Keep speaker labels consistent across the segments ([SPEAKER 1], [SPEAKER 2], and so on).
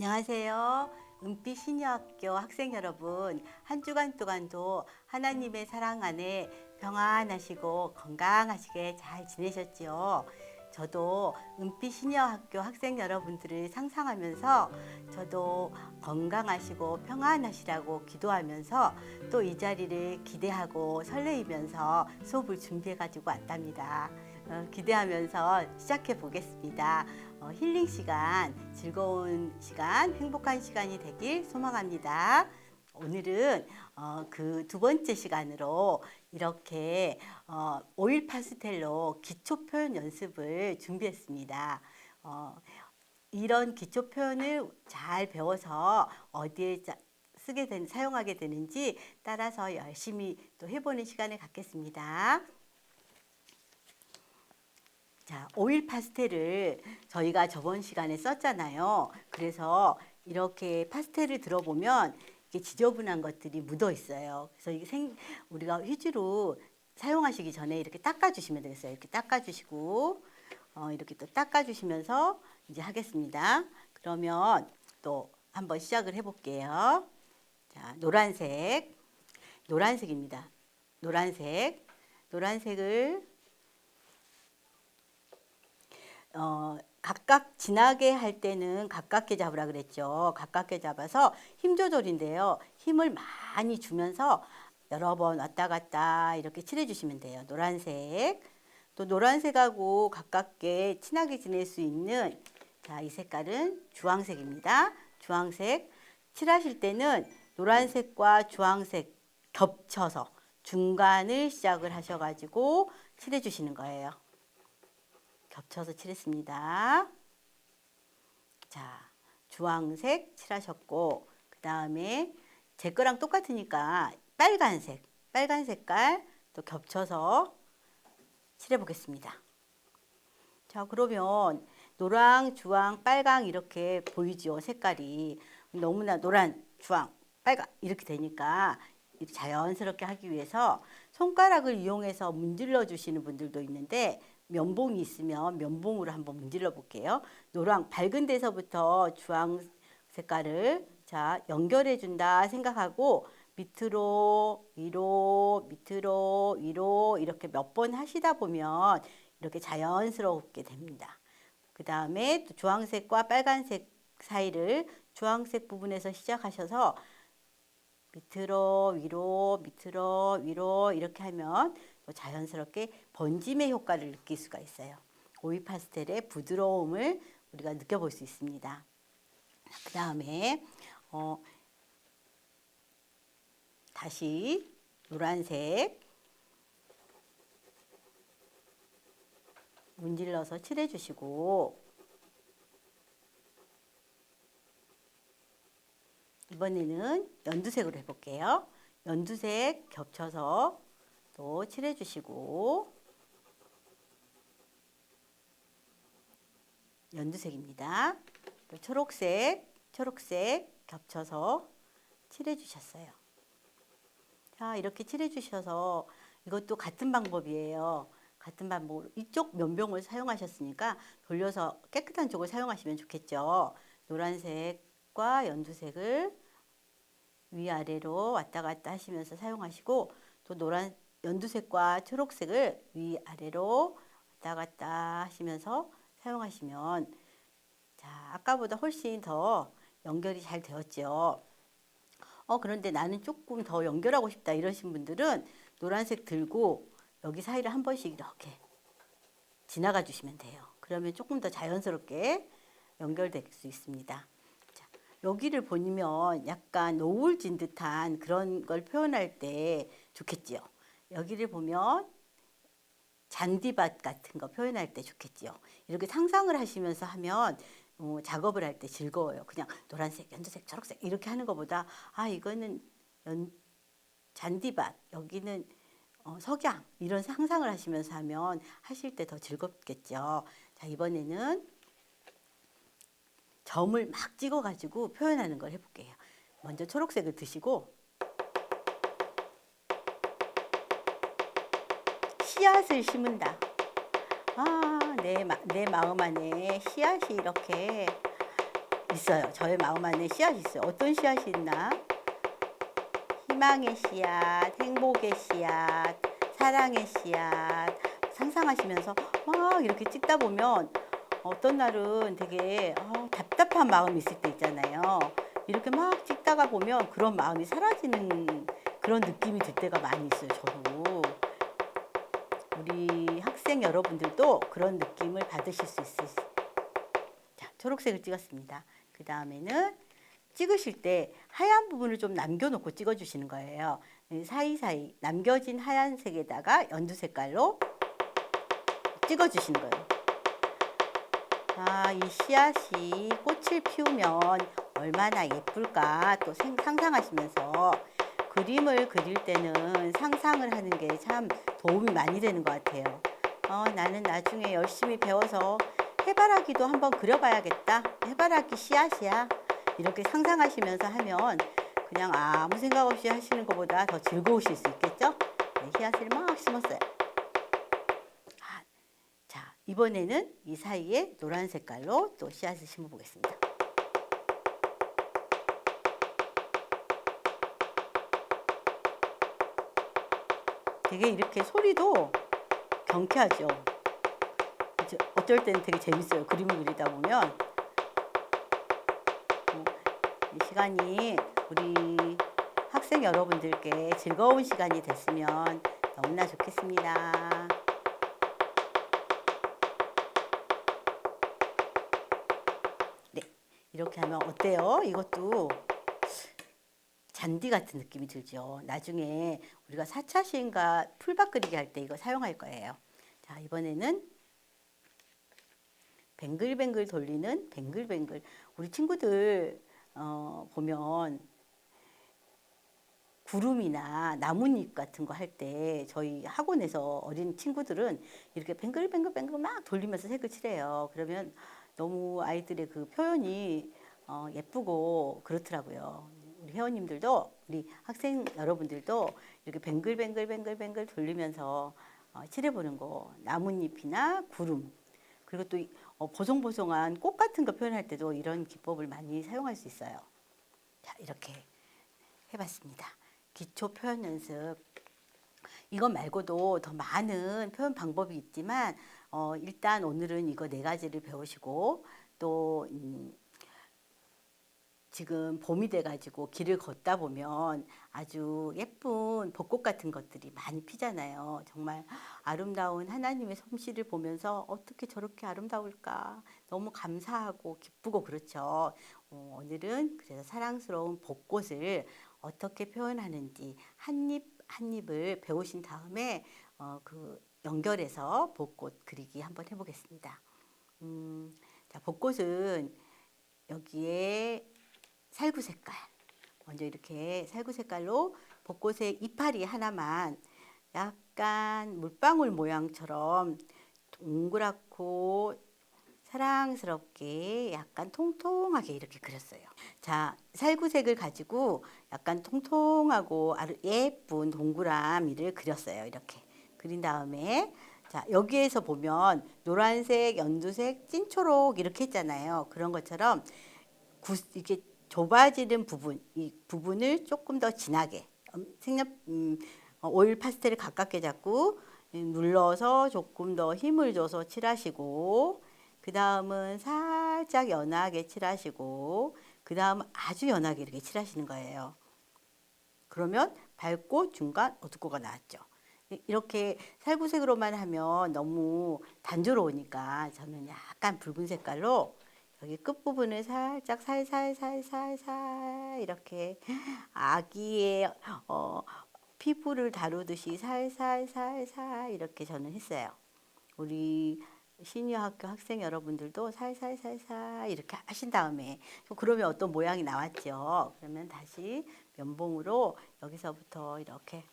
[SPEAKER 1] 안녕하세요. 은빛 신여학교 학생 여러분, 한 주간 동안도 하나님의 사랑 안에 평안하시고 건강하시게 잘 지내셨지요? 저도 은빛 신여학교 학생 여러분들을 상상하면서 저도 건강하시고 평안하시라고 기도하면서 또 이 자리를 기대하고 설레이면서 수업을 준비해 가지고 왔답니다. 어, 기대하면서 시작해 보겠습니다. 어, 힐링 시간, 즐거운 시간, 행복한 시간이 되길 소망합니다. 오늘은 어, 그 두 번째 시간으로 이렇게 어, 오일 파스텔로 기초 표현 연습을 준비했습니다. 어, 이런 기초 표현을 잘 배워서 어디에 자- 쓰게 된 사용하게 되는지 따라서 열심히 또 해보는 시간을 갖겠습니다. 자, 오일 파스텔을 저희가 저번 시간에 썼잖아요. 그래서 이렇게 파스텔을 들어보면 이게 지저분한 것들이 묻어 있어요. 그래서 이게 생, 우리가 휴지로 사용하시기 전에 이렇게 닦아주시면 되겠어요. 이렇게 닦아주시고, 어, 이렇게 또 닦아주시면서 이제 하겠습니다. 그러면 또 한번 시작을 해볼게요. 자, 노란색, 노란색입니다. 노란색, 노란색을 어, 각각 진하게 할 때는 가깝게 잡으라 그랬죠. 가깝게 잡아서 힘 조절인데요. 힘을 많이 주면서 여러 번 왔다 갔다 이렇게 칠해 주시면 돼요. 노란색. 또 노란색하고 가깝게 친하게 지낼 수 있는 자, 이 색깔은 주황색입니다. 주황색. 칠하실 때는 노란색과 주황색 겹쳐서 중간을 시작을 하셔가지고 칠해 주시는 거예요. 겹쳐서 칠했습니다. 자, 주황색 칠하셨고 그 다음에 제 거랑 똑같으니까 빨간색, 빨간 색깔 또 겹쳐서 칠해 보겠습니다. 자, 그러면 노랑, 주황, 빨강 이렇게 보이죠 색깔이 너무나 노란, 주황, 빨강 이렇게 되니까 자연스럽게 하기 위해서 손가락을 이용해서 문질러 주시는 분들도 있는데 면봉이 있으면 면봉으로 한번 문질러 볼게요. 노랑 밝은 데서부터 주황 색깔을 자 연결해 준다 생각하고 밑으로 위로 밑으로 위로 이렇게 몇 번 하시다 보면 이렇게 자연스럽게 됩니다. 그 다음에 또 주황색과 빨간색 사이를 주황색 부분에서 시작하셔서 밑으로 위로 밑으로 위로 이렇게 하면 또 자연스럽게 번짐의 효과를 느낄 수가 있어요. 오일 파스텔의 부드러움을 우리가 느껴볼 수 있습니다. 그 다음에 어, 다시 노란색 문질러서 칠해주시고 이번에는 연두색으로 해볼게요. 연두색 겹쳐서 또 칠해주시고 연두색입니다. 또 초록색, 초록색 겹쳐서 칠해주셨어요. 자, 이렇게 칠해주셔서 이것도 같은 방법이에요. 같은 방법으로 이쪽 면봉을 사용하셨으니까 돌려서 깨끗한 쪽을 사용하시면 좋겠죠. 노란색과 연두색을 위아래로 왔다 갔다 하시면서 사용하시고 또 노란 연두색과 초록색을 위아래로 왔다 갔다 하시면서 사용하시면 자 아까보다 훨씬 더 연결이 잘 되었죠. 어 그런데 나는 조금 더 연결하고 싶다 이러신 분들은 노란색 들고 여기 사이를 한 번씩 이렇게 지나가 주시면 돼요. 그러면 조금 더 자연스럽게 연결될 수 있습니다. 자, 여기를 보면 약간 노을 진 듯한 그런 걸 표현할 때 좋겠지요. 여기를 보면 잔디밭 같은 거 표현할 때 좋겠지요. 이렇게 상상을 하시면서 하면 어, 작업을 할 때 즐거워요. 그냥 노란색, 연두색, 초록색 이렇게 하는 것보다 아 이거는 연, 잔디밭, 여기는 어, 석양 이런 상상을 하시면서 하면 하실 때 더 즐겁겠죠. 자 이번에는 점을 막 찍어가지고 표현하는 걸 해볼게요. 먼저 초록색을 드시고 씨앗을 심은다. 아, 내, 마, 내 마음 안에 씨앗이 이렇게 있어요. 저의 마음 안에 씨앗이 있어요. 어떤 씨앗이 있나? 희망의 씨앗, 행복의 씨앗, 사랑의 씨앗 상상하시면서 막 이렇게 찍다 보면 어떤 날은 되게 어, 답답한 마음이 있을 때 있잖아요. 이렇게 막 찍다가 보면 그런 마음이 사라지는 그런 느낌이 들 때가 많이 있어요. 저도. 우리 학생 여러분들도 그런 느낌을 받으실 수 있으시. 자, 초록색을 찍었습니다. 그 다음에는 찍으실 때 하얀 부분을 좀 남겨놓고 찍어주시는 거예요. 이 사이사이 남겨진 하얀색에다가 연두 색깔로 찍어주시는 거예요. 아, 이 씨앗이 꽃을 피우면 얼마나 예쁠까 또 생- 상상하시면서 그림을 그릴 때는 상상을 하는 게 참 도움이 많이 되는 것 같아요. 어, 나는 나중에 열심히 배워서 해바라기도 한번 그려봐야겠다. 해바라기 씨앗이야. 이렇게 상상하시면서 하면 그냥 아무 생각 없이 하시는 것보다 더 즐거우실 수 있겠죠? 네, 씨앗을 막 심었어요. 아, 자, 이번에는 이 사이에 노란 색깔로 또 씨앗을 심어 보겠습니다. 되게 이렇게 소리도 경쾌하죠. 어떨 때는 되게 재밌어요. 그림을 그리다 보면 어, 이 시간이 우리 학생 여러분들께 즐거운 시간이 됐으면 너무나 좋겠습니다. 네, 이렇게 하면 어때요? 이것도 잔디 같은 느낌이 들죠. 나중에 우리가 4차 시인과 풀밭 그리기 할 때 이거 사용할 거예요. 자, 이번에는 뱅글뱅글 돌리는 뱅글뱅글. 우리 친구들 어, 보면 구름이나 나뭇잎 같은 거 할 때 저희 학원에서 어린 친구들은 이렇게 뱅글뱅글뱅글 막 돌리면서 색을 칠해요. 그러면 너무 아이들의 그 표현이 어, 예쁘고 그렇더라고요. 우리 회원님들도 우리 학생 여러분들도 이렇게 뱅글뱅글뱅글뱅글 돌리면서 어, 칠해보는 거 나뭇잎이나 구름 그리고 또 이- 어, 보송보송한 꽃 같은 거 표현할 때도 이런 기법을 많이 사용할 수 있어요. 자 이렇게 해봤습니다. 기초 표현 연습. 이것 말고도 더 많은 표현 방법이 있지만 어, 일단 오늘은 이거 네 가지를 배우시고 또 음, 지금 봄이 돼가지고 길을 걷다 보면 아주 예쁜 벚꽃 같은 것들이 많이 피잖아요. 정말 아름다운 하나님의 솜씨를 보면서 어떻게 저렇게 아름다울까 너무 감사하고 기쁘고 그렇죠. 어, 오늘은 그래서 사랑스러운 벚꽃을 어떻게 표현하는지 한 입 한 입을 배우신 다음에 어, 그 연결해서 벚꽃 그리기 한번 해보겠습니다. 음, 자 벚꽃은 여기에 살구 색깔. 먼저 이렇게 살구 색깔로 벚꽃의 이파리 하나만 약간 물방울 모양처럼 동그랗고 사랑스럽게 약간 통통하게 이렇게 그렸어요. 자, 살구색을 가지고 약간 통통하고 아주 예쁜 동그라미를 그렸어요. 이렇게 그린 다음에 자, 여기에서 보면 노란색, 연두색, 찐초록 이렇게 했잖아요. 그런 것처럼 구, 이렇게 좁아지는 부분, 이 부분을 조금 더 진하게 음, 색연 음, 어, 오일 파스텔을 가깝게 잡고 음, 눌러서 조금 더 힘을 줘서 칠하시고 그 다음은 살짝 연하게 칠하시고 그 다음 아주 연하게 이렇게 칠하시는 거예요. 그러면 밝고 중간 어둡고가 나왔죠. 이- 이렇게 살구색으로만 하면 너무 단조로우니까 저는 약간 붉은 색깔로 여기 끝부분을 살짝 살살살살살 이렇게 아기의 어, 피부를 다루듯이 살살살살 이렇게 저는 했어요. 우리 시니어 학교 학생 여러분들도 살살살살 이렇게 하신 다음에 그러면 어떤 모양이 나왔죠. 그러면 다시 면봉으로 여기서부터 이렇게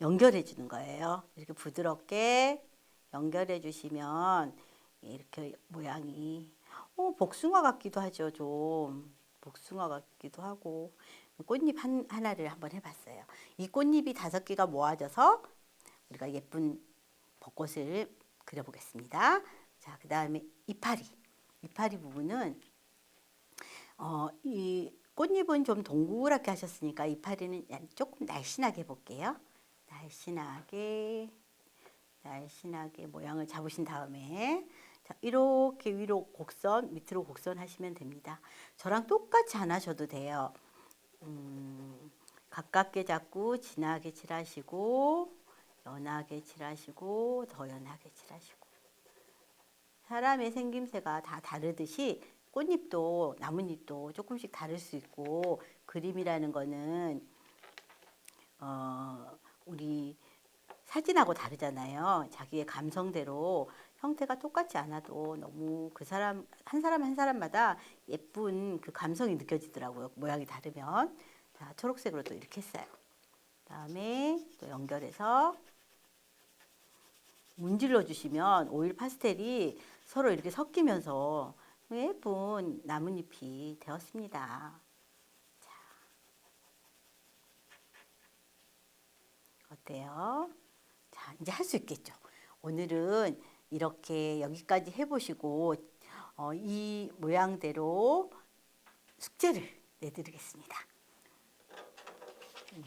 [SPEAKER 1] 연결해 주는 거예요. 이렇게 부드럽게 연결해 주시면 이렇게 모양이 어, 복숭아 같기도 하죠. 좀 복숭아 같기도 하고 꽃잎 한, 하나를 한번 해봤어요. 이 꽃잎이 다섯 개가 모아져서 우리가 예쁜 벚꽃을 그려보겠습니다. 자, 그 다음에 이파리. 이파리 부분은 어, 이 꽃잎은 좀 동그랗게 하셨으니까 이파리는 조금 날씬하게 해볼게요. 날씬하게, 날씬하게 모양을 잡으신 다음에 자, 이렇게 위로 곡선, 밑으로 곡선 하시면 됩니다. 저랑 똑같이 안 하셔도 돼요. 음, 가깝게 잡고 진하게 칠하시고 연하게 칠하시고 더 연하게 칠하시고 사람의 생김새가 다 다르듯이 꽃잎도 나뭇잎도 조금씩 다를 수 있고 그림이라는 거는 어, 우리 사진하고 다르잖아요. 자기의 감성대로 형태가 똑같지 않아도 너무 그 사람 한 사람 한 사람마다 예쁜 그 감성이 느껴지더라고요. 모양이 다르면 자 초록색으로 또 이렇게 했어요. 그다음에 또 연결해서 문질러 주시면 오일 파스텔이 서로 이렇게 섞이면서 예쁜 나뭇잎이 되었습니다. 자, 어때요? 자, 이제 할 수 있겠죠. 오늘은 이렇게 여기까지 해보시고 어, 이 모양대로 숙제를 내드리겠습니다. 음.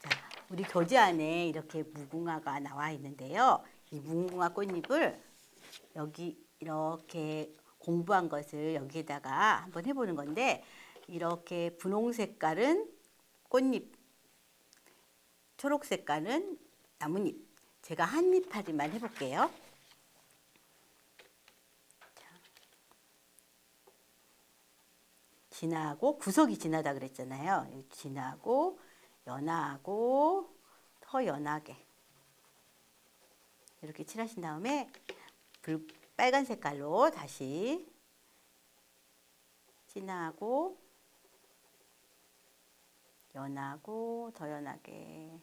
[SPEAKER 1] 자, 우리 교재 안에 이렇게 무궁화가 나와 있는데요. 이 무궁화 꽃잎을 여기 이렇게 공부한 것을 여기에다가 한번 해보는 건데 이렇게 분홍 색깔은 꽃잎, 초록 색깔은 나뭇잎. 제가 한 잎파리만 해볼게요. 자. 진하고 구석이 진하다 그랬잖아요. 진하고 연하고 더 연하게 이렇게 칠하신 다음에 불 빨간 색깔로 다시 진하고 연하고 더 연하게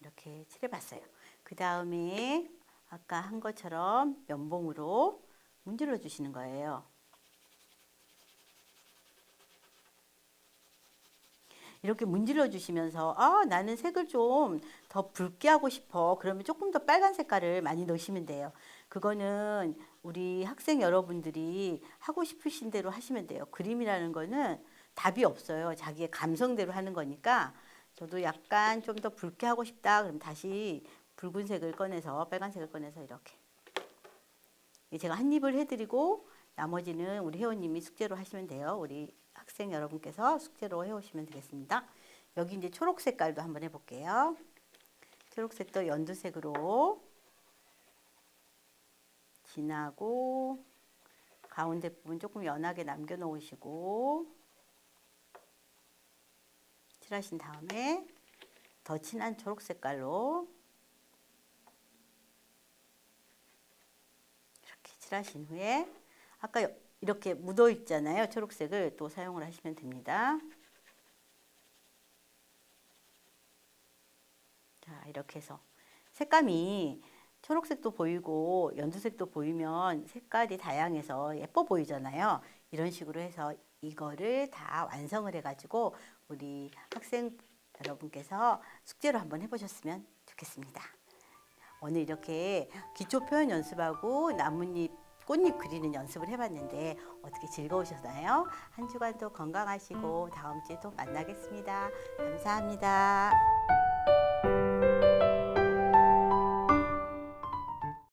[SPEAKER 1] 이렇게 칠해봤어요. 그 다음에 아까 한 것처럼 면봉으로 문질러 주시는 거예요. 이렇게 문질러 주시면서 아 나는 색을 좀 더 붉게 하고 싶어. 그러면 조금 더 빨간 색깔을 많이 넣으시면 돼요. 그거는 우리 학생 여러분들이 하고 싶으신 대로 하시면 돼요. 그림이라는 거는 답이 없어요. 자기의 감성대로 하는 거니까 저도 약간 좀 더 붉게 하고 싶다 그럼 다시 붉은색을 꺼내서 빨간색을 꺼내서 이렇게 제가 한 입을 해드리고 나머지는 우리 회원님이 숙제로 하시면 돼요 우리 학생 여러분께서 숙제로 해오시면 되겠습니다. 여기 이제 초록 색깔도 한번 해볼게요. 초록색도 연두색으로 진하고 가운데 부분 조금 연하게 남겨놓으시고 칠하신 다음에 더 진한 초록 색깔로 이렇게 칠하신 후에 아까 이렇게 묻어 있잖아요. 초록색을 또 사용을 하시면 됩니다. 자, 이렇게 해서 색감이 초록색도 보이고 연두색도 보이면 색깔이 다양해서 예뻐 보이잖아요. 이런 식으로 해서 이거를 다 완성을 해가지고 우리 학생 여러분께서 숙제로 한번 해보셨으면 좋겠습니다. 오늘 이렇게 기초 표현 연습하고 나뭇잎 꽃잎 그리는 연습을 해봤는데 어떻게 즐거우셨나요? 한 주간도 건강하시고 다음 주에 또 만나겠습니다. 감사합니다.